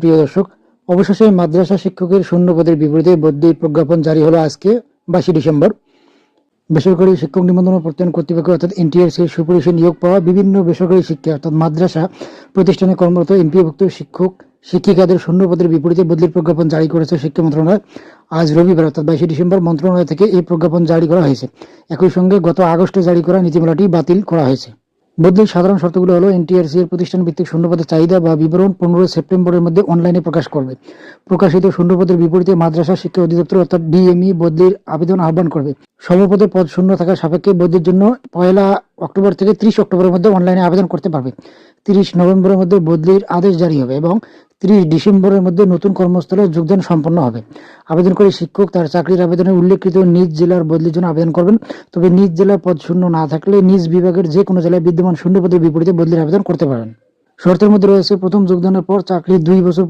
প্রিয় দর্শক, অবশেষে মাদ্রাসা শিক্ষকের শূন্য পদের বিপরীতে বদলি প্রজ্ঞাপন জারি হলো আজকে বাইশে ডিসেম্বর। বেসরকারি শিক্ষক নিবন্ধন প্রত্যয়ন কর্তৃপক্ষ অর্থাৎ এনটিআরসি এর সুপারিশে নিয়োগ পাওয়া বিভিন্ন বেসরকারি শিক্ষা, অর্থাৎ মাদ্রাসা প্রতিষ্ঠানে কর্মরত এমপিভুক্ত শিক্ষক, শিক্ষিকাদের শূন্য পদের বিপরীতে বদলির প্রজ্ঞাপন জারি করেছে শিক্ষা মন্ত্রণালয়। আজ রবিবার, অর্থাৎ বাইশে ডিসেম্বর, মন্ত্রণালয় থেকে এই প্রজ্ঞাপন জারি করা হয়েছে। একই সঙ্গে গত আগস্টে জারি করা নীতিমালাটি বাতিল করা হয়েছে। বদলির সাধারণ শর্তগুলো হলো এনটিআরসি এর প্রতিষ্ঠান ভিত্তিক শূন্যপদের চাহিদা বা বিবরণ পনেরোই সেপ্টেম্বরের মধ্যে অনলাইনে প্রকাশ করবে। প্রকাশিত শূন্যপদের বিপরীতে মাদ্রাসা শিক্ষা অধিদপ্তর অর্থাৎ ডিএমই বদলির আবেদন আহ্বান করবে। সর্বপদে পদ শূন্য থাকা সাপেক্ষে বদলির জন্য পয়লা অক্টোবর থেকে ত্রিশ অক্টোবরের মধ্যে অনলাইনে আবেদন করতে পারবে। তিরিশ নভেম্বরের মধ্যে বদলির আদেশ জারি হবে এবং ত্রিশ ডিসেম্বরের মধ্যে নতুন কর্মস্থলে যোগদান সম্পন্ন হবে। আবেদনকারী শিক্ষক তার চাকরির আবেদনে উল্লেখিত নিজ জেলার বদলির জন্য আবেদন করবেন। তবে নিজ জেলার পদ শূন্য না থাকলে নিজ বিভাগের যে কোনো জেলায় বিদ্যমান শূন্য পদের বিপরীতে বদলির আবেদন করতে পারেন। শর্তের মধ্যে রয়েছে, প্রথম যোগদানের পর চাকরি দুই বছর